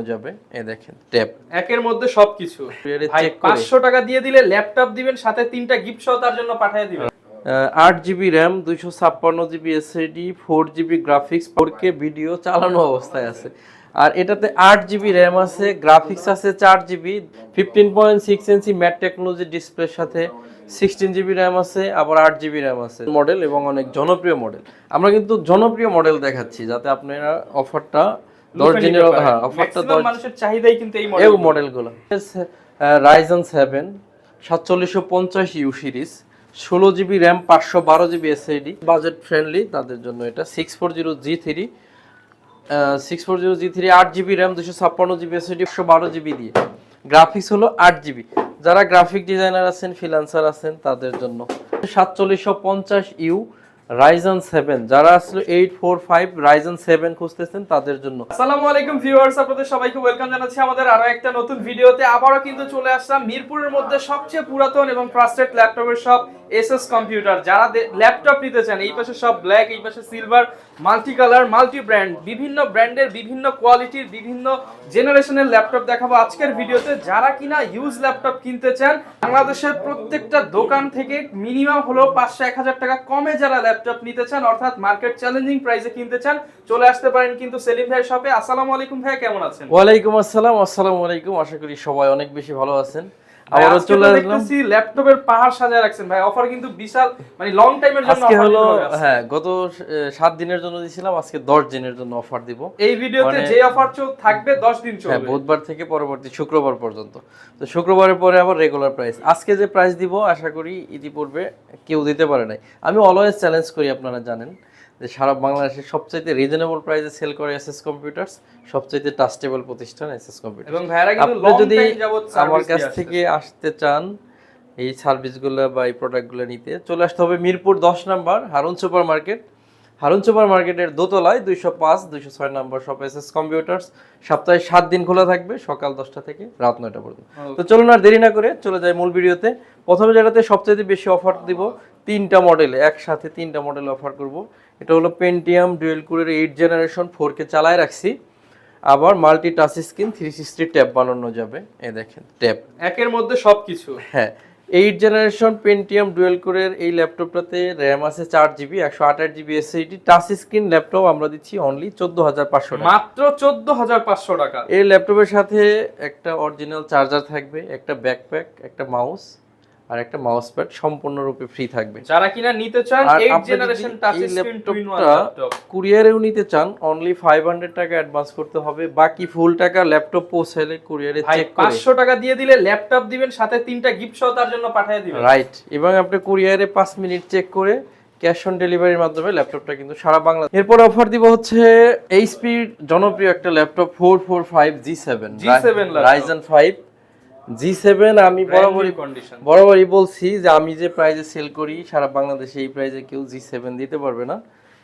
বানানো যাবে। এই দেখেন ট্যাব একের মধ্যে সবকিছু। ভাই check করে। পাঁচশো টাকা দিয়ে দিলে ল্যাপটপ দিবেন সাথে তিনটা গিফট সহ তার জন্য পাঠিয়ে দিবেন। আট জিবি র্যাম দুইশো ছাপ্পান্ন GB SSD four GB graphics four K video চালানো অবস্থায় আছে। আর এটাতে আট জিবি র্যাম আছে গ্রাফিক্স আছে চার GB fifteen point six inch matte technology ডিসপ্লের সাথে সিক্সটিন জিবি র্যাম আছে আবার আট জিবি র্যাম আছে। মডেল এবং অনেক জনপ্রিয় মডেল আমরা কিন্তু জনপ্রিয় মডেল দেখাচ্ছি যাতে আপনারা অফারটা দশ লুফে দিনের হ্যাঁ অফারটা Maximum মানুষের চাহিদাই কিন্তু এই এই মডেলগুলো রাইজন সেভেন সাতচল্লিশশো পঞ্চাশ ইউ সিরিজ ষোলো জিবি র্যাম পাঁচশো বারো জিবি বাজেট ফ্রেন্ডলি তাদের জন্য এটা। Six four zero G three six four zero G three আট জিবি র্যাম দুশো ছাপ্পান্ন জিবি এসআইডি একশো বারো জিবি দিয়ে। গ্রাফিক্স হলো আট জিবি যারা গ্রাফিক ডিজাইনার আছেন ফ্রিল্যান্সার আছেন তাদের জন্য। সাতচল্লিশশো পঞ্চাশ ইউ রাইজন সেভেন যারা আসলে eight four five Ryzen seven খুঁজতেছেন তাদের জন্য। আসসালামু আলাইকুম ভিউয়ার্স আপনাদের সবাইকে ওয়েলকাম জানাচ্ছি আমাদের আরও একটা নতুন ভিডিওতে আবারও কিন্তু চলে আসলাম মিরপুরের মধ্যে সবচেয়ে পুরাতন এবং ট্রাস্টেড ল্যাপটপের শপ এসএস কম্পিউটার যারা ল্যাপটপ নিতে চান, এই পাশে সব ব্ল্যাক এই পাশে silver multi colour multi brand বিভিন্ন ব্র্যান্ডের বিভিন্ন কোয়ালিটির বিভিন্ন জেনারেশনের ল্যাপটপ দেখাবো আজকের ভিডিওতে। যারা কিনা ইউজ ল্যাপটপ কিনতে চান, বাংলাদেশের প্রত্যেকটা দোকান থেকে মিনিমাম হলো পাঁচশো, এক হাজার টাকা কমে যারা ল্যাপটপ নিতে চান, অর্থাৎ মার্কেট চ্যালেঞ্জিং প্রাইসে কিনতে চান, চলে আসতে পারেন কিন্তু সেলিম ভাই শপে আসসালামু আলাইকুম ভাই কেমন আছেন? ওয়ালাইকুম আসসালাম, আসসালামু আলাইকুম। আশা করি সবাই অনেক বেশি ভালো আছেন। আবারও চলে আসলাম ল্যাপটপের পাহাড় সাজায় রাখছেন। ভাই অফার কিন্তু বিশাল মানে লং টাইমের জন্য আজকে হলো দিতে হবে আজকে। হ্যাঁ গত দিনের জন্য আজকে দশ দিনের জন্য অফার দিব। এই ভিডিওতে মানে- যে অফার থাকবে 10 দিন হ্যাঁ বুধবার থেকে পরবর্তী শুক্রবার পর্যন্ত। তো শুক্রবারের পরে আবার রেগুলার প্রাইস আজকে যে প্রাইস দিব আশা করি ইতিপূর্বে কেউ দিতে পারে নাই। আমি অলওয়েজ চ্যালেঞ্জ করি আপনারা জানেন। যে সারা বাংলাদেশের সবচাইতে রিজনেবল প্রাইসে সেল করে এসএস কম্পিউটার্স সবচাইতে ট্রাস্টেবল প্রতিষ্ঠান এসএস কম্পিউটার এবং ভাইরা কিন্তু লং যদি আমার কাছ থেকে আসতে চান এই সার্ভিসগুলো বা এই প্রোডাক্টগুলো নিতে চলে আসতে হবে মিরপুর দশ number Harun super market Harun super মার্কেটের দোতলায় দুইশো পাঁচ দুইশো ছয় number shop S S computers সপ্তাহে সাত দিন খোলা থাকবে সকাল দশটা থেকে রাত নয়টা পর্যন্ত। তো চলুন আর দেরি না করে চলে যাই মূল ভিডিওতে। প্রথমে যেটাতে সবচেয়ে বেশি অফার দিব তিনটা মডেলে একসাথে তিনটা মডেল অফার করব। এটা হলো পেন্টিয়াম ডুয়েল কুরের এইট জেনারেশন ফোর কে চালায় রাখছি। আবার multi touch screen three sixty tab বানানো যাবে। এই দেখেন ট্যাব একের মধ্যে সবকিছু। হ্যাঁ এইট জেনারেশন পেন্টিয়াম ডুয়েল কোরের এই ল্যাপটপটাতে র্যাম আছে চার জিবি একশো আঠাশ GB SSD touch screen laptop আমরা দিচ্ছি অনলি চোদ্দ হাজার পাঁচশো মাত্র টাকা মাত্র 14500 টাকা। এই ল্যাপটপের সাথে একটা অরিজিনাল চার্জার থাকবে একটা ব্যাকপ্যাক একটা মাউস আর একটা মাউস প্যাড সম্পূর্ণরূপে ফ্রি থাকবে। যারা কিনা নিতে চান আর 8 আপনি generation touch screen two in one ল্যাপটপটা ল্যাপটপ কুরিয়ারেও নিতে চান অনলি ফাইভ হান্ড্রেড টাকা অ্যাডভান্স করতে হবে বাকি ফুল টাকা ল্যাপটপ পৌঁছাইলে কুরিয়ারে চেক করে। 500 টাকা দিয়ে দিলে ল্যাপটপ দিবেন সাথে তিনটা গিফট সহ তার জন্য পাঠিয়ে দিবেন। রাইট এবং আপনি কুরিয়ারে পাঁচ মিনিট চেক করে ক্যাশ অন ডেলিভারির মাধ্যমে ল্যাপটপটা কিন্তু সারা বাংলা এরপর অফার দিব হচ্ছে এইচপির জনপ্রিয় একটা laptop four four five G seven G7 laptop। Ryzen five G seven আমি বরাবরই বরাবরই বলছি যে আমি যে প্রাইজে সেল করি সারা বাংলাদেশে এই প্রাইজে কেউ জি সেভেন দিতে পারবে না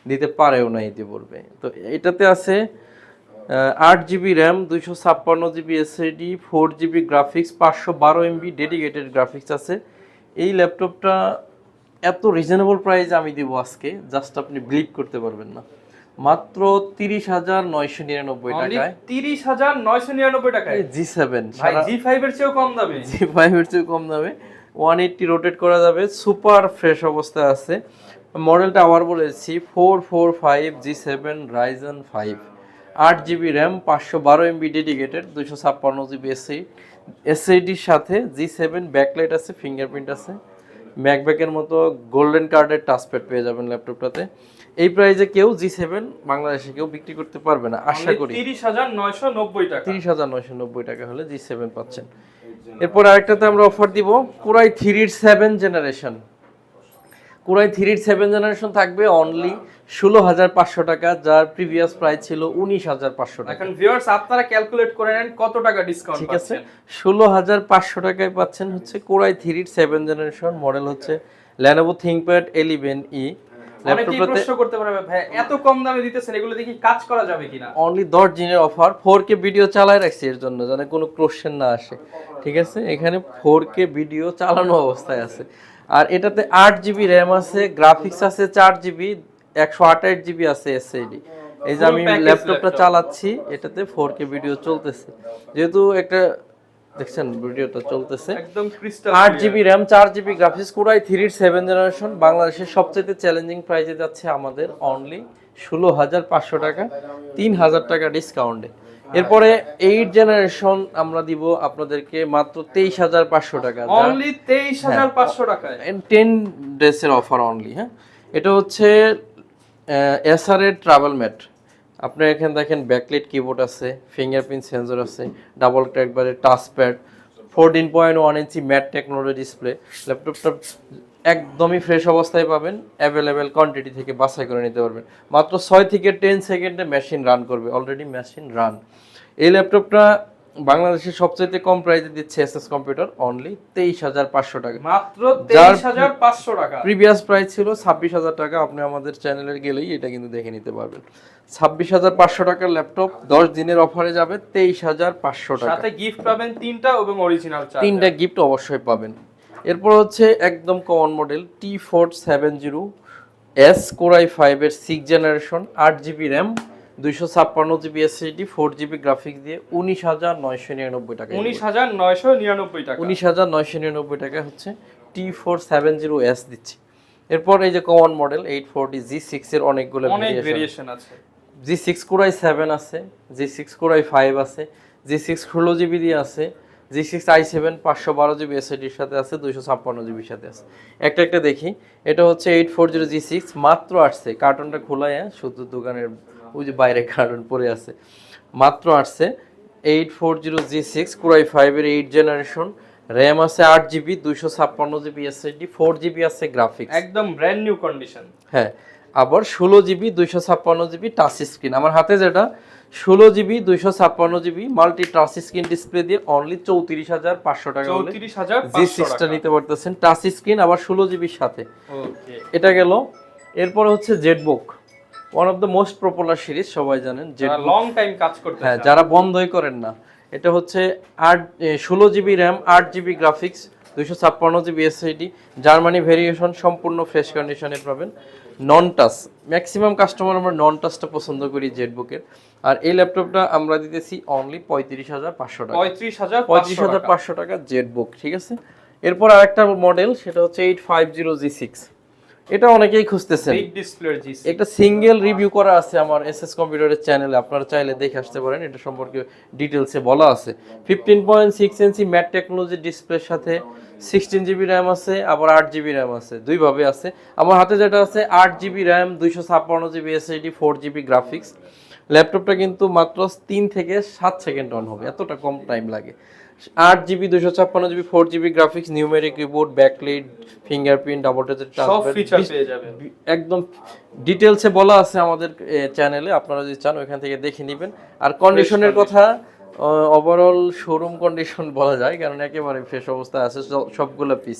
দিতে পারেও না ইতিপূর্বে তো এটাতে আছে আট জিবি র্যাম দুইশো ছাপ্পান্ন GB SSD four GB graphics পাঁচশো বারো এমবি ডেডিকেটেড গ্রাফিক্স আছে। এই ল্যাপটপটা এত রিজনেবল প্রাইস আমি দিব আজকে জাস্ট আপনি বিলিভ করতে পারবেন না। মাত্র তিরিশ হাজার নয়শো নিরানব্বই টাকায়। 30999 টাকায়? জি সেভেন ভাই জি5 এর চেয়েও কম দামে। জি ফাইভের চেয়ে কম দামে। ওয়ান এইটটি রোটেট করা যাবে। সুপার ফ্রেশ অবস্থায় আছে। মডেলটা আবার বলেছি four four five G seven Ryzen five আট জিবি র্যাম পাঁচশো বারো এমবি ডেডিকেটেড দুশো ছাপ্পান্ন জিবি এসআই এসআইডির সাথে জি সেভেন ব্যাকলাইট আছে ফিঙ্গারপ্রিন্ট আছে। ম্যাকব্যাকের মতো গোল্ডেন কার্ডের টাচপ্যাড পেয়ে যাবেন ল্যাপটপটাতে এই প্রাইজে কেউ জি সেভেন বাংলাদেশে কেউ বিক্রি করতে পারবে না আশা করি। 30990 টাকা। তিরিশ হাজার নয়শো নব্বই টাকা হলে জি সেভেন পাচ্ছেন। এরপর আরেকটাতে আমরা অফার দিব কুরাই থ্রির সেভেন জেনারেশন কুরাই থ্রির সেভেন জেনারেশন থাকবে অনলি ষোলো হাজার পাঁচশো টাকা যার প্রিভিয়াস প্রাইস ছিল উনিশ হাজার পাঁচশো টাকা। এখন ভিউয়ার্স আপনারা ক্যালকুলেট করে নেন কত টাকা ডিসকাউন্ট ঠিক আছে? ষোলো হাজার পাঁচশো টাকায় পাচ্ছেন হচ্ছে কোরাই থ্রির সেভেন জেনারেশন মডেল হচ্ছে ল্যানোভো থিঙ্কপ্যাড এলিভেন ই অনেকেই প্রশ্ন করতে পারবে ভাই এত কম দামে দিতেছেন এগুলো দেখি কাজ করা যাবে কিনা? অনলি দশ দিনের অফার ফোর ভিডিও চালায় রাখছি এর জন্য যেন কোনো কোশ্চেন না আসে। ঠিক আছে? এখানে ফোর কে ভিডিও চালানো অবস্থায় আছে। আর এটাতে আট জিবি র্যাম আছে গ্রাফিক্স আছে চার জিবি একশো আঠাশ জিবি আছে এসএডি এই যে আমি ল্যাপটপটা চালাচ্ছি এটাতে ফোর কে ভিডিও চলতেছে। যেহেতু একটা দেখছেন ভিডিওটা চলতেছে। একদম ক্রিস্টাল আট জিবি র্যাম চার জিবি গ্রাফিক্স কোরাই থ্রির সেভেন জেনারেশন বাংলাদেশের সবচেয়ে চ্যালেঞ্জিং প্রাইসে যাচ্ছে আমাদের অনলি ষোলো হাজার পাঁচশো টাকা তিন হাজার টাকা ডিসকাউন্টে এরপরে এইট জেনারেশন আমরা দিব আপনাদেরকে মাত্র তেইশ হাজার পাঁচশো টাকা। অনলি তেইশ হাজার পাঁচশো টাকায়। টেন ডেসের অফার অনলি হ্যাঁ। এটা হচ্ছে এসআর এর ট্রাভেল ম্যাট আপনার এখানে দেখেন ব্যাকলেট কিবোর্ড আছে ফিঙ্গারপ্রিন্ট সেন্সর আছে double ট্র্যাকবারে touch pad fourteen point one inch matte technology display ল্যাপটপটা একদমই ফ্রেশ অবস্থায় পাবেন অ্যাভেলেবেল কোয়ান্টিটি থেকে বাছাই করে নিতে পারবেন। মাত্র ছয় থেকে টেন সেকেন্ডে মেশিন রান করবে অলরেডি মেশিন রান এই ল্যাপটপটা বাংলাদেশের সবচাইতে কম প্রাইসে দিচ্ছে এসএস কম্পিউটার অনলি তেইশ হাজার পাঁচশো টাকা। মাত্র তেইশ হাজার পাঁচশো টাকা। প্রিভিয়াস প্রাইস ছিল ছাব্বিশ হাজার টাকা আপনি আমাদের চ্যানেলে গেলেই এটা কিন্তু দেখে নিতে পারবেন। ছাব্বিশ হাজার পাঁচশো টাকার ল্যাপটপ দশ দিনের অফারে যাবে তেইশ হাজার পাঁচশো টাকা। সাথে গিফট পাবেন তিনটা এবং অরিজিনাল তিনটা গিফট অবশ্যই পাবেন। এরপর হচ্ছে একদম common model T four seven zero S Core i ফাইভের সিক্স জেনারেশন আট জিবি র্যাম দুইশো ছাপ্পান্ন GB SSD four GB graphics দিয়ে উনিশ হাজার নয়শো নিরানব্বই টাকা উনিশ হাজার নয়শো নিরানব্বই টাকা। উনিশ হাজার নয়শো নিরানব্বই টাকা হচ্ছে T four seven zero S দিচ্ছি। এরপর এই যে common model eight forty G six এর অনেকগুলো ভেরিয়েশন আছে। জি সিক্স কোরাই সেভেন আছে জি সিক্স কোরাই ফাইভ আছে জি সিক্স ষোলো জিবি দিয়ে আছে জি সিক্স আই সেভেন পাঁচশো বারো জিবি এসআইডির সাথে আছে দুইশো ছাপ্পান্ন জিবির সাথে আছে। একটা একটা দেখি এটা হচ্ছে eight four zero G six মাত্র আসছে। কার্টনটা খোলাই শুধু দোকানের ওই যে বাইরে কার্টন পড়ে আছে। মাত্র আসছে eight four zero G six Core i ফাইভের এইট জেনারেশন র্যাম আছে আট জিবি দুইশো ছাপ্পান্ন জিবি এসএসডি ফোর জিবি আছে গ্রাফিক্স একদম ব্র্যান্ড নিউ কন্ডিশন হ্যাঁ আবার ষোলো জিবি দুইশো ছাপ্পান্ন জিবি টাচ স্ক্রিন আমার হাতে যেটা ষোলো জিবি দুইশো ছাপ্পান্ন GB multi touch screen display দিয়ে অনলি চৌত্রিশ হাজার পাঁচশো টাকা চৌত্রিশ হাজার জি সিক্সটা নিতে পারতেছেন। টাচ স্ক্রিন আবার ষোলো জিবির সাথে। এটা গেল। এরপর হচ্ছে ZBook one of the most popular series সবাই জানেন যারা জেটবুক লং টাইম কাজ করতে হ্যাঁ যারা বন্ধই করেন না। এটা হচ্ছে আট ষোলো জিবি র্যাম আট জিবি গ্রাফিক্স দুইশো ছাপ্পান্ন জিবি এসআইডি জার্মানি ভেরিয়েশন সম্পূর্ণ ফ্রেশ কন্ডিশনে পাবেন। নন টাচ ম্যাক্সিমাম কাস্টমার আমরা নন টাচটা পছন্দ করি জেটবুকের আর এই ল্যাপটপটা আমরা দিতেছি অনলি পঁয়ত্রিশ হাজার পাঁচশো টাকা। পঁয়ত্রিশ হাজার পঁয়ত্রিশ হাজার পাঁচশো টাকা জেটবুক ঠিক আছে? এরপর আরেকটা মডেল সেটা হচ্ছে eight five zero G six এটা অনেকেই খুঁজতেছেন। একটা সিঙ্গেল রিভিউ করা আছে আমার এসএস কম্পিউটারের চ্যানেলে আপনারা চাইলে দেখে আসতে পারেন এটা সম্পর্কে ডিটেলসে বলা আছে। Fifteen point six inch matte technology ডিসপ্লের সাথে সিক্সটিন জিবি র্যাম আছে আবার আট জিবি র্যাম আছে দুইভাবে আছে। আমার হাতে যেটা আছে আট জিবি র্যাম দুইশো ছাপ্পান্ন GB SSD four GB graphics ল্যাপটপটা কিন্তু মাত্র তিন থেকে সাত সেকেন্ড অন হবে এতটা কম টাইম লাগে। আট জিবি দুশো ছাপ্পান্ন GB four GB graphics numeric keyboard backlit fingerprint double সব ফিচার পেয়ে যাবেন। একদম ডিটেইলসে বলা আছে আমাদের চ্যানেলে আপনারা যদি চান ওইখান থেকে দেখে নেবেন। আর কন্ডিশনের কথা ওভারঅল শোরুম কন্ডিশন বলা যায় কারণ একেবারে ফ্রেশ অবস্থা আছে সব- সবগুলো পিস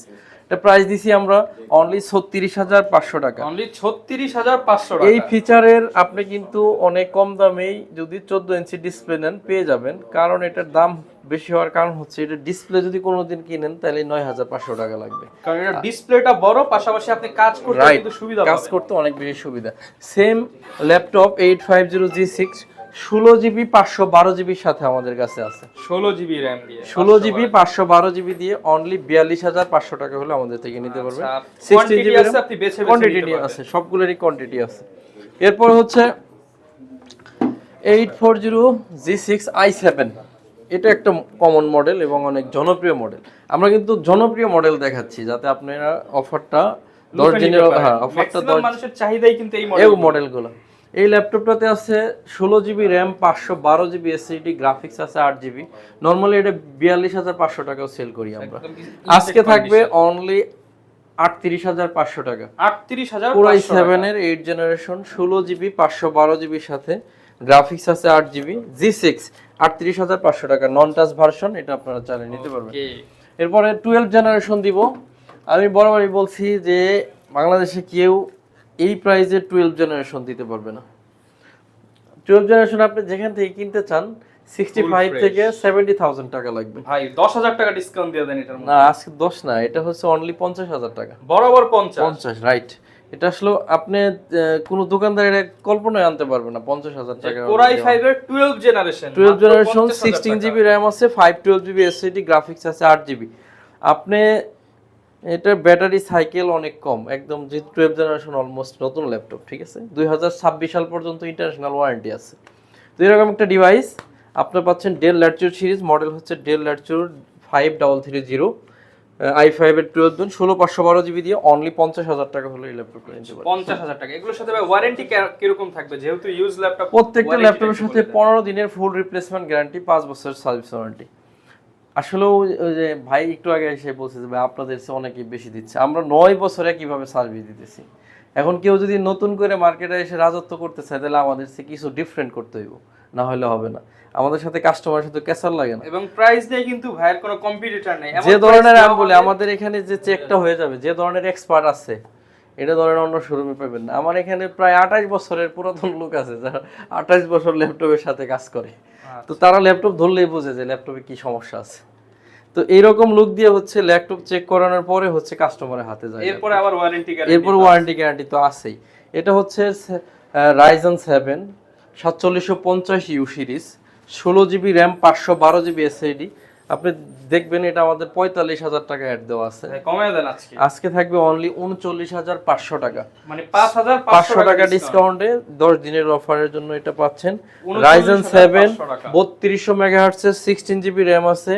এটা প্রাইস দিছি আমরা অনলি ছত্রিশ হাজার পাঁচশো টাকা। অনলি ছত্রিশ হাজার পাঁচশো এই ফিচারের আপনি কিন্তু অনেক কম দামেই যদি চোদ্দ ইঞ্চি ডিসপ্লে নেন পেয়ে যাবেন। কারণ এটার দাম বেশি হওয়ার কারণ হচ্ছে এটা ডিসপ্লে যদি কোনোদিন কিনেন তাহলে নয় হাজার পাঁচশো টাকা লাগবে। কারণ এটা ডিসপ্লেটা বড় পাশাপাশি আপনি কাজ করতে কিন্তু সুবিধা কাজ করতে অনেক বেশি সুবিধা। Same laptop eight five zero G six ষোলো জিবি পাঁচশো বারো জিবির সাথে আমাদের কাছে আছে। ষোলো জিবি র্যাম দিয়ে ষোলো জিবি পাঁচশো বারো জিবি দিয়ে অনলি বিয়াল্লিশ হাজার পাঁচশো টাকা হলে আমাদের থেকে নিতে আচ্ছা, জিবি আপনি বেছে বেছে কোয়ান্টিটি আছে সবগুলোরই কোয়ান্টিটি আছে। এরপর হচ্ছে eight four zero G six I seven এটা একটা কমন মডেল এবং অনেক জনপ্রিয় মডেল আমরা কিন্তু জনপ্রিয় মডেল দেখাচ্ছি যাতে আপনারা অফারটা দশ দিনের হ্যাঁ অফারটা দশ মানুষের চাহিদাই কিন্তু এই এই মডেল মডেলগুলো এই ল্যাপটপটাতে আছে ষোলো জিবি র্যাম পাঁচশো বারো জিবি এসএসডি গ্রাফিক্স আছে আট জিবি। নর্মালি এটা বিয়াল্লিশ হাজার পাঁচশো টাকাও সেল করি আমরা। আজকে থাকবে অনলি আটত্রিশ হাজার পাঁচশো টাকা। আটত্রিশ হাজার পুরাই সেভেনের এইট জেনারেশন ষোলো জিবি পাঁচশো বারো জিবির সাথে গ্রাফিক্স আছে আট জিবি জি সিক্স আটত্রিশ হাজার পাঁচশো টাকা। নন টাচ ভার্সন এটা আপনারা চালিয়ে নিতে পারবেন। এরপরে টুয়েলভ জেনারেশন দিব। আমি বরাবরই বলছি যে বাংলাদেশে কেউ এই প্রাইসে টুয়েলভ জেনারেশন দিতে পারবে না। টুয়েলভ জেনারেশন আপনি যেখান থেকে কিনতে চান সিক্সটি ফাইভ থেকে সেভেন্টি থাউজেন্ড টাকা লাগবে। ভাই দশ হাজার টাকা ডিসকাউন্ট দিয়ে দেন এটার না আজকে দশ না এটা হচ্ছে অনলি পঞ্চাশ হাজার টাকা। বরাবর পঞ্চাশ। পঞ্চাশ রাইট এটা আসলে আপনি কোনো দোকানদার এটা কল্পনায় আনতে পারবে না পঞ্চাশ হাজার টাকা। কোরাই ফাইভ এর twelve generation twelve generation sixteen GB RAM আছে five twelve GB SSD graphics আছে আট জিবি আপনি এটার ব্যাটারি সাইকেল অনেক কম একদম যে টুয়েলভ জেনারেশন অলমোস্ট নতুন ল্যাপটপ ঠিক আছে? দুই হাজার ছাব্বিশ সাল পর্যন্ত ইন্টারন্যাশনাল ওয়ারেন্টি আছে। তো এরকম একটা ডিভাইস আপনি পাচ্ছেন ডেল ল্যাটচুর সিরিজ মডেল হচ্ছে Dell Latitude five double three zero I ফাইভের টুয়েলভ জন ষোলো পাঁচশো বারো জিবি দিয়ে অনলি পঞ্চাশ হাজার টাকা হলে এই ল্যাপটপটা নিতে পারেন পঞ্চাশ হাজার টাকা। এগুলোর সাথে ওয়ারেন্টি কীরকম থাকবে? যেহেতু ইউজ ল্যাপটপ প্রত্যেকটা ল্যাপটপের সাথে পনেরো দিনের ফুল রিপ্লেসমেন্ট গ্যারান্টি পাঁচ বছর সার্ভিস ওয়ারেন্টি আসলেও ওই যে ভাই একটু আগে এসে বলছে যে ভাই আপনাদের চেয়ে অনেকেই বেশি দিচ্ছে। আমরা নয় বছরে কীভাবে সার্ভিস দিতেছি? এখন কেউ যদি নতুন করে মার্কেটে এসে রাজত্ব করতে চায় তাহলে আমাদের চেয়ে কিছু ডিফারেন্ট করতে হইব। না হলে হবে না। আমাদের সাথে কাস্টমারের সাথে ক্যাসার লাগে না। এবং প্রাইস নিয়ে কিন্তু ভাইয়ের কোনো কম্পিটিটর নেই। যে ধরনের আমি বলি আমাদের এখানে যে চেকটা হয়ে যাবে যে ধরনের এক্সপার্ট আছে এটা ধরেন অন্য শোরুমে পাবেন না। আমার এখানে প্রায় আঠাশ বছরের পুরাতন লোক আছে যারা আঠাশ বছর ল্যাপটপের সাথে কাজ করে। তো তারা ল্যাপটপ ধরলেই বোঝে যে ল্যাপটপে কি সমস্যা আছে। তো এইরকম লুক দিয়ে হচ্ছে ল্যাপটপ চেক করানোর পরে হচ্ছে কাস্টমারের হাতে যায় এরপরে আবার ওয়ারেন্টি গ্যারান্টি এরপর ওয়ারেন্টি গ্যারান্টি তো আছেই। এটা হচ্ছে রাইজন সেভেন সাতচল্লিশশো পঞ্চাশ ইউ সিরিজ ষোলো জিবি র্যাম পাঁচশো বারো জিবি এসএডি আপনি দেখবেন এটা আমাদের পঁয়তাল্লিশ হাজার টাকা অ্যাড দেওয়া আছে। কমায় দেন আজকে। আজকে থাকবে অনলি উনচল্লিশ হাজার পাঁচশো টাকা। মানে পাঁচ হাজার পাঁচশো টাকা ডিসকাউন্টে দশ দিনের অফারের জন্য এটা পাচ্ছেন। Ryzen seven. বত্রিশশো মেগাহার্টসের সিক্সটিন জিবি র্যাম আছে।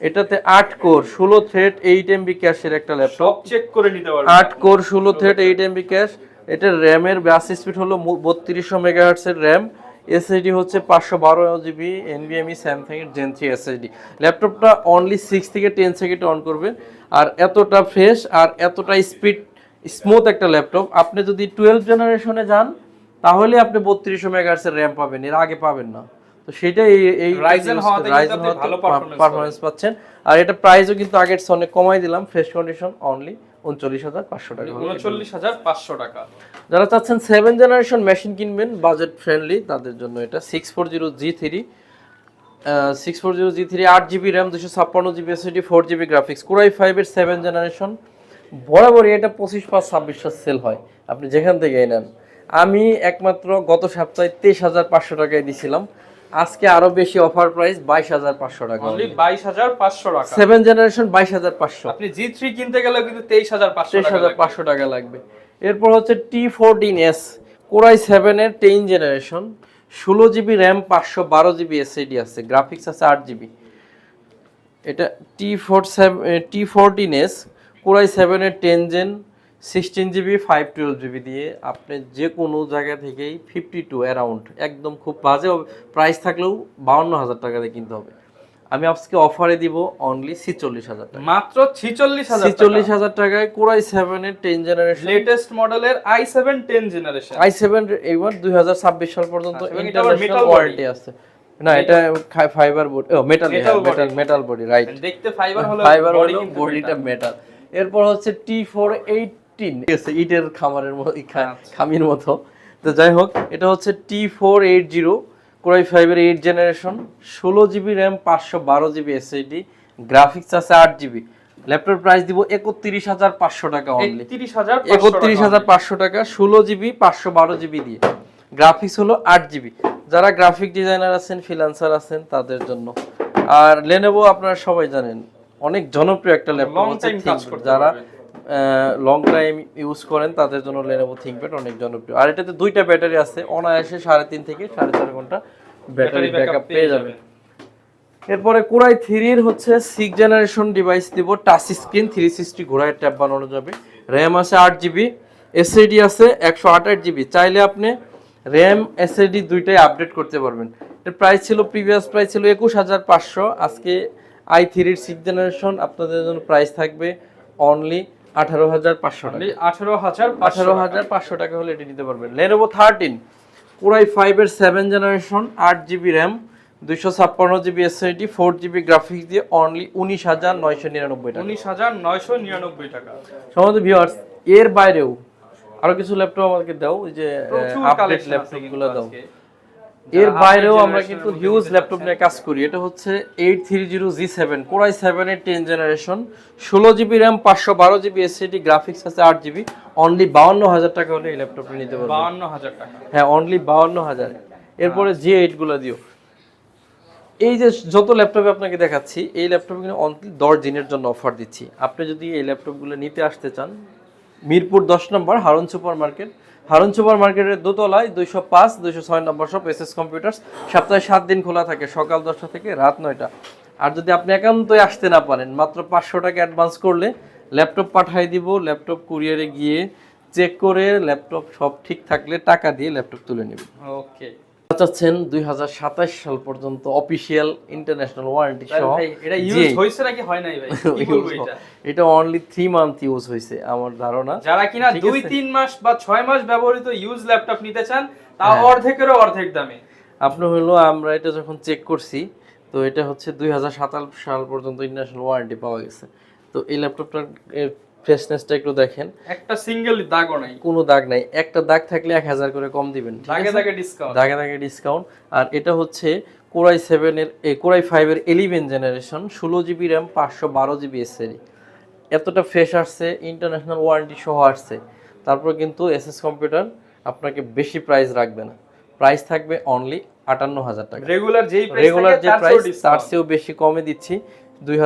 এটাতে আট কোর ষোলো থ্রেড এইট এমবি ক্যাশের একটা ল্যাপটপ চেক করে নিতে পারবেন। আট কোর ষোলো থ্রেড এইট এমবি ক্যাশ এটার র্যামের ব্যাস স্পিড হলো বত্রিশশো মেগাহার্টসের র্যাম এসএসডি হচ্ছে পাঁচশো বারো জিবি এনবিএমই স্যামসাং এর জেন থ্রি এসএসডি ল্যাপটপটা অনলি সিক্স থেকে টেন সেকেন্ড অন করবেন। আর এতটা ফ্রেশ আর এতটা স্পিড স্মুথ একটা ল্যাপটপ আপনি যদি টুয়েলভ জেনারেশনে যান, তাহলে আপনি বত্রিশশো মেগাহার্সের র্যাম পাবেন। এর আগে পাবেন না। তো সেটা এই এই Ryzen হওয়াতে ভালো পাচ্ছেন। আর এটা প্রাইসও কিন্তু আগের অনেক কমাই দিলাম। ফ্রেশ কন্ডিশন অনলি উনচল্লিশ হাজার পাঁচশো টাকা। উনচল্লিশ হাজার পাঁচশো টাকা। যারা চাচ্ছেন সেভেন জেনারেশন মেশিন কিনবেন বাজেট ফ্রেন্ডলি তাদের জন্য এটা six four zero G three six four zero G three আট জিবি র্যাম দুশো ছাপ্পান্ন GB SSD four GB graphics core i ফাইভের সেভেন জেনারেশন বরাবরই এটা পঁচিশ পাঁচ ছাব্বিশশো সেল হয়। আপনি যেখান থেকে নেন। আমি একমাত্র গত সপ্তাহে তেইশ হাজার পাঁচশো টাকায় দিছিলাম। আজকে আরও বেশি অফার প্রাইস বাইশ হাজার পাঁচশো টাকা। অনলি বাইশ হাজার পাঁচশো টাকা। সেভেন জেনারেশন বাইশ হাজার পাঁচশো। আপনি জি থ্রি কিনতে গেলেও কিন্তু তেইশ হাজার পাঁচশো তেইশ টাকা হাজার লাগবে। পাঁচশো টাকা লাগবে। এরপর হচ্ছে T fourteen S core i সেভেনের টেন জেনারেশন ষোলো জিবি র্যাম পাঁচশো বারো জিবি এসএডি আছে গ্রাফিক্স আছে আট জিবি এটা T four seven T fourteen S core i সেভেনের ten gen sixteen GB five twelve GB দিয়ে আপনি যে কোনো জায়গা থেকেই ফিফটি টু অ্যারাউন্ড একদম খুব বাজে প্রাইস থাকলেও বাউন্ন হাজার টাকা দিয়ে কিনতে হবে। আমি আজকে অফারে দিব অনলি ছিচল্লিশ হাজার টাকা। মাত্র ছিচল্লিশ হাজার ছিচল্লিশ হাজার টাকায় কোরাই সেভেনের টেন জেনারেশন লেটেস্ট মডেলের i seven ten generation i seven এইবার দুই হাজার ছাব্বিশ সাল পর্যন্ত এটা ইন্টারন্যাশনাল ওয়ারেন্টি আছে। না এটা ফাইবার বডি ও metal metal metal body right দেখতে ফাইবার হলো ফাইবার বডি বডিটা মেটাল এরপর হচ্ছে টি ফোর এইটিন ইটের খামারের আচ্ছা। খামির মতো। তো যাই হোক এটা হচ্ছে T four eight zero core i ফাইভের এইট জেনারেশন ষোলো জিবি র্যাম পাঁচশো বারো জিবি এসএসডি গ্রাফিক্স আছে আট জিবি ল্যাপটপ প্রাইস দিব একত্রিশ হাজার পাঁচশো টাকা অনলি একত্রিশ হাজার পাঁচশো টাকা ষোলো জিবি পাঁচশো বারো জিবি দিয়ে। গ্রাফিক্স হলো আট জিবি যারা গ্রাফিক ডিজাইনার আছেন ফ্রিল্যান্সার আছেন তাদের জন্য। আর লেনেভো আপনারা সবাই জানেন অনেক জনপ্রিয় একটা ল্যাপটপ যারা। লং টাইম ইউজ করেন তাদের জন্য লেনোভো থিঙ্কপ্যাড অনেক জনপ্রিয় আর এটাতে দুইটা ব্যাটারি আছে অনায়াসে সাড়ে তিন থেকে সাড়ে চার ঘণ্টা ব্যাটারি ব্যাকআপ পেয়ে যাবেন। এরপরে কোরাই থ্রির হচ্ছে সিক্স জেনারেশন ডিভাইস দিব টাচ স্ক্রিন থ্রি সিক্সটি ঘোড়ায় ট্যাব বানানো যাবে। র্যাম আছে আট জিবি এসএডি আছে একশো আঠাশ জিবি চাইলে আপনি র্যাম এসএডি দুইটাই আপডেট করতে পারবেন। এর প্রাইস ছিল প্রিভিয়াস প্রাইস ছিল একুশ হাজার পাঁচশো। আজকে আই থ্রির সিক্স জেনারেশন আপনাদের জন্য প্রাইস থাকবে অনলি আঠারো হাজার পাঁচশো টাকা আঠারো হাজার আঠারো হাজার পাঁচশো টাকা হলে এটি নিতে পারবেন। লেনোভো থার্টিন কোরাই ফাইভের সেভেন জেনারেশন আট জিবি র্যাম দুইশো ছাপ্পান্ন GB SSD four GB graphics দিয়ে অনলি উনিশ হাজার নয়শো নিরানব্বই টাকা। উনিশ হাজার নয়শো নিরানব্বই টাকা। সমস্ত ভিউয়ার্স এর বাইরেও আরও কিছু ল্যাপটপ আমাকে দাও যে আপডেট কালেকশন ল্যাপটপগুলো দাও। এর বাইরেও আমরা কিন্তু হিউজ ল্যাপটপ নিয়ে কাজ করি। এটা হচ্ছে eight three zero G seven core i সেভেনের টেন জেনারেশন ষোলো জিবি র্যাম পাঁচশো বারো জিবি এসএসডি গ্রাফিক্স আছে আট জিবি অনলি বাউন্ন হাজার টাকা হলে এই ল্যাপটপটা নিতে পারবেন বাউন্ন হাজার টাকা। হ্যাঁ অনলি বাউন্ন হাজার। এরপরে জি এইটগুলো দিও। এই যে যত ল্যাপটপে আপনাকে দেখাচ্ছি এই ল্যাপটপ কিন্তু অনলি দশ দিনের জন্য অফার দিচ্ছি। আপনি যদি এই ল্যাপটপগুলো নিতে আসতে চান মিরপুর দশ number Harun super market Harun super মার্কেটের দোতলায় দুইশো পাঁচ, দুইশো ছয় নম্বর সব এস এস কম্পিউটার্স। সপ্তাহে সাত দিন খোলা থাকে, সকাল দশটা থেকে রাত নয়টা। আর যদি আপনি একান্তই আসতে না পারেন, মাত্র পাঁচশো টাকা অ্যাডভান্স করলে ল্যাপটপ পাঠিয়ে দিব, ল্যাপটপ কুরিয়ারে গিয়ে চেক করে ল্যাপটপ সব ঠিক থাকলে টাকা দিয়ে ল্যাপটপ তুলে নেবেন। ওকে চাচ্ছেন দুই সাল পর্যন্ত অফিসিয়াল ইন্টারন্যাশনাল ওয়ারেন্টি সহ। এটা ইউজ হয়েছে নাকি হয় নাই ভাই? কি বলব এটা? এটা অনলি থ্রি মান্থ ইউজ হয়েছে আমার ধারণা। যারা কিনা ঠিক দুই আছে। তিন মাস বা ছয় মাস ব্যবহৃত ইউজ ল্যাপটপ নিতে চান তাও হ্যাঁ। অর্ধেকেরও অর্ধেক দামে। আপনার হলো আমরা এটা যখন চেক করছি তো এটা হচ্ছে দুই হাজার সাতাশ সাল পর্যন্ত ইন্টারন্যাশনাল ওয়ারেন্টি পাওয়া গেছে। তো এই ল্যাপটপটার ফ্রেশনেসটা একটু দেখেন। একটা সিঙ্গেল দাগও নাই। কোনো দাগ নাই। একটা দাগ থাকলে এক হাজার করে কম দিবেন দাগে দাগে ডিসকাউন্ট দাগে দাগে ডিসকাউন্ট আর এটা হচ্ছে কোরাই সেভেনের এ কোরাই ফাইভের এলিভেন জেনারেশন ষোলো জিবি র্যাম পাঁচশো বারো জিবি এসএসডি এতটা ফ্রেশ আসছে ইন্টারন্যাশনাল ওয়ারেন্টি সহ আসছে। তারপর কিন্তু এসএস কম্পিউটার আপনাকে বেশি প্রাইস রাখবে না। প্রাইস থাকবে অনলি আটান্ন হাজার টাকা। রেগুলার যেই রেগুলার যে প্রাইস তার চেয়েও বেশি কমে দিচ্ছি। দুই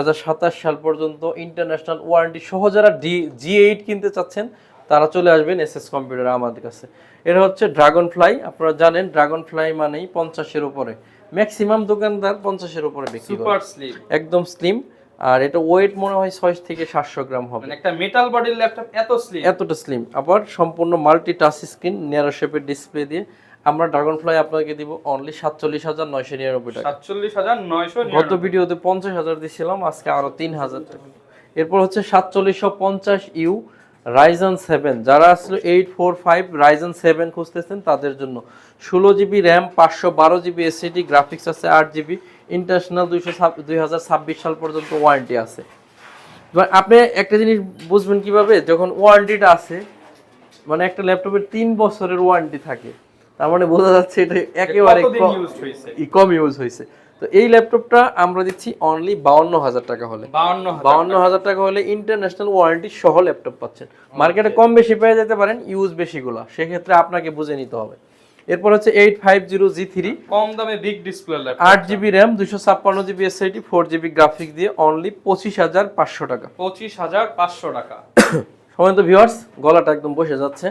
সাল পর্যন্ত ইন্টারন্যাশনাল ওয়ারেন্টি সহ যারা ডি জি এইট কিনতে চাচ্ছেন তারা চলে আসবেন এস এস কম্পিউটার আমাদের কাছে। এটা হচ্ছে ড্রাগন ফ্লাই আপনারা জানেন ড্রাগন ফ্লাই মানেই পঞ্চাশের উপরে। ম্যাক্সিমাম দোকানদার পঞ্চাশের উপরে বিক্রি করে। একদম স্লিম আর এটা ওয়েট মনে হয় ছয় থেকে সাতশো গ্রাম হবে। মানে একটা মেটাল বডির ল্যাপটপ এত স্লিম এতটা স্লিম আবার সম্পূর্ণ মাল্টি টাচ স্ক্রিন ন্যারো শেপের ডিসপ্লে দিয়ে আমরা ড্রাগন ফ্লাই আপনাকে দিব অনলি সাতচল্লিশ হাজার নয়শো নিরানব্বই টাকা। সাতচল্লিশ হাজার নয়শো গত ভিডিওতে পঞ্চাশ হাজার দিয়েছিলাম আজকে আরও তিন হাজার টাকা। এরপর হচ্ছে সাতচল্লিশশো পঞ্চাশ ইউ রাইজন সেভেন যারা আসলে eight four five Ryzen seven খুঁজতেছেন তাদের জন্য ষোলো জিবি র্যাম পাঁচশো বারো জিবি এসিডি গ্রাফিক্স আছে আট জিবি ইন্টারন্যাশনাল দুইশো দুই হাজার ছাব্বিশ সাল পর্যন্ত ওয়ারেন্টি আছে। এবার আপনি একটা জিনিস বুঝবেন কীভাবে যখন ওয়ারেন্টিটা আছে মানে একটা ল্যাপটপের তিন বছরের ওয়ারেন্টি থাকে। তার মানে বোঝা যাচ্ছে এটা একেবারে কম ইউজ হয়েছে? তো এই ল্যাপটপটা আমরা দিচ্ছি অনলি বাউন্ন হাজার টাকা হলে। বাউন্ন বাউন্ন হাজার টাকা হলে ইন্টারন্যাশনাল ওয়ারেন্টি সহ ল্যাপটপ পাচ্ছেন। মার্কেটে কম বেশি পেয়ে যেতে পারেন ইউজ বেশিগুলো। সেক্ষেত্রে আপনাকে বুঝে নিতে হবে। এরপর হচ্ছে eight five zero G three কম দামে বিগ ডিসপ্লে আট জিবি র্যাম দুশো ছাপ্পান্ন GB SSD four GB graphics দিয়ে অনলি পঁচিশ হাজার পাঁচশো টাকা। পঁচিশ হাজার পাঁচশো টাকা। সময় তো ভিউয়ার্স গলাটা একদম বসে যাচ্ছে।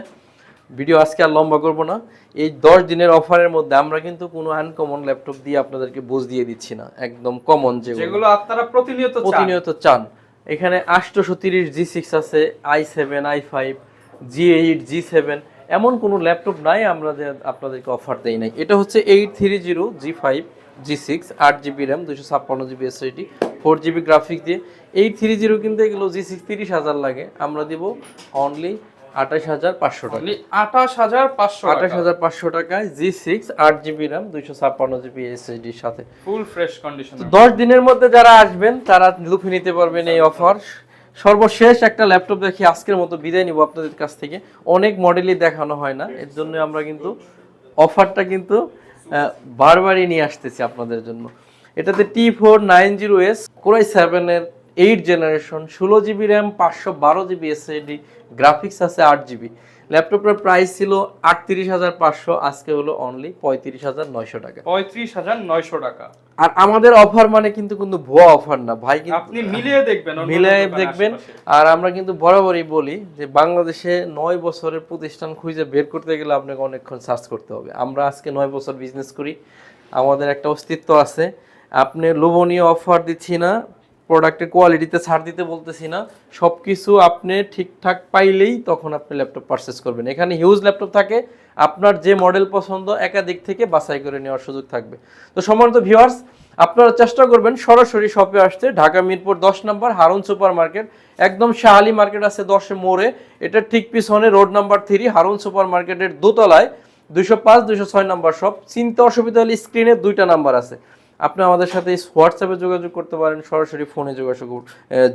ভিডিও আজকে আর লম্বা করব না। এই দশ দিনের অফারের মধ্যে আমরা কিন্তু কোনো আনকমন ল্যাপটপ দিয়ে আপনাদেরকে বুঝ দিয়ে দিচ্ছি না। একদম কমন যেগুলো। আপনারা প্রতিনিয়ত প্রতিনিয়ত চান। এখানে আটশোশো তিরিশ জি সিক্স আছে i seven i five G eight G seven এমন কোনো ল্যাপটপ নাই আমরা যে আপনাদেরকে অফার দেই নাই। এটা হচ্ছে eight three zero G five G six আট জিবি র্যাম দুশো ছাপ্পান্ন GB SSD four GB graphics দিয়ে। এইট থ্রি জিরো কিন্তু এগুলো জি সিক্স তিরিশ হাজার লাগে। আমরা দিব অনলি আঠাশ হাজার পাঁচশো টাকা। আঠাশ হাজার পাঁচশো আঠাশ হাজার পাঁচশো টাকায় জি সিক্স আট জিবি র্যাম দুইশো ছাপ্পান্ন জিবি এসএসডির সাথে। ফুল ফ্রেশ কন্ডিশন দশ দিনের মধ্যে যারা আসবেন তারা লুফে নিতে পারবেন এই অফার সর্বশেষ একটা ল্যাপটপ দেখি আজকের মতো বিদায় নিব আপনাদের কাছ থেকে। অনেক মডেলই দেখানো হয় না এর জন্য আমরা কিন্তু অফারটা কিন্তু বারবারই নিয়ে আসতেছি আপনাদের জন্য। এটাতে T four nine zero S core i সেভেনের এইট জেনারেশন ষোলো জিবি র্যাম পাঁচশো বারো জিবি এসএডি গ্রাফিক্স আছে আট জিবি। ল্যাপটপের প্রাইস ছিল আটত্রিশ হাজার পাঁচশো আজকে হলো অনলি পঁয়ত্রিশ হাজার নয়শো টাকা। পঁয়ত্রিশ হাজার নয়শো টাকা। আর আমাদের অফার মানে কিন্তু কোনো ভুয়া অফার না ভাই কিন্তু আপনি মিলিয়ে দেখবেন দোকানের দেখবেন। আর আমরা কিন্তু বরাবরই বলি যে বাংলাদেশে নয় বছরের প্রতিষ্ঠান খুঁজে বের করতে গেলে আপনাকে অনেকক্ষণ সার্চ করতে হবে। আমরা আজকে নয় বছর বিজনেস করি। আমাদের একটা অস্তিত্ব আছে। আপনি লোভনীয় অফার দিচ্ছি না প্রোডাক্টের কোয়ালিটিতে ছাড় দিতে বলতেছি না। সব কিছু আপনি ঠিকঠাক পাইলেই তখন আপনি ল্যাপটপ পারচেস করবেন। এখানে হিউজ ল্যাপটপ থাকে, আপনার যে মডেল পছন্দ একাধিক থেকে বাছাই করে নেওয়ার সুযোগ থাকবে। তো সম্মানিত ভিউয়ার্স আপনারা চেষ্টা করবেন সরাসরি শপে আসতে। ঢাকা মিরপুর দশ নম্বর, হারুন সুপার মার্কেট একদম শাহালি মার্কেট আছে দশে মোড়ে। এটা ঠিক পিছনে road number three Harun super মার্কেটের দোতলায়। দুশো পাঁচ দুশো ছয় নাম্বার শপ চিন্তা অসুবিধা হলে স্ক্রিনে দুইটা নাম্বার আছে। আপনি আমাদের সাথে হোয়াটসঅ্যাপে যোগাযোগ করতে পারেন সরাসরি ফোনে যোগাযোগ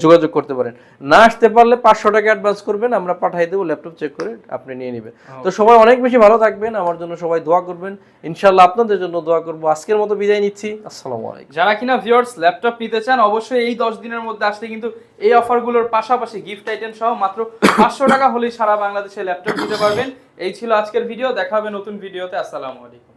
যোগাযোগ করতে পারেন। না আসতে পারলে পাঁচশো টাকা অ্যাডভান্স করবেন আমরা পাঠিয়ে দেবো ল্যাপটপ চেক করে আপনি নিয়ে নেবেন। তো সবাই অনেক বেশি ভালো থাকবেন আমার জন্য সবাই দোয়া করবেন। ইনশাল্লাহ আপনাদের জন্য দোয়া করব। আজকের মতো বিদায় নিচ্ছি। আসসালামু আলাইকুম। যারা কিনা ভিউয়ার্স ল্যাপটপ নিতে চান অবশ্যই এই দশ দিনের মধ্যে আসলে কিন্তু এই অফারগুলোর পাশাপাশি গিফট আইটেম সহ মাত্র পাঁচশো টাকা হলেই সারা বাংলাদেশে ল্যাপটপ নিতে পারবেন। এই ছিল আজকের ভিডিও দেখা হবে নতুন ভিডিওতে আসসালামু আলাইকুম।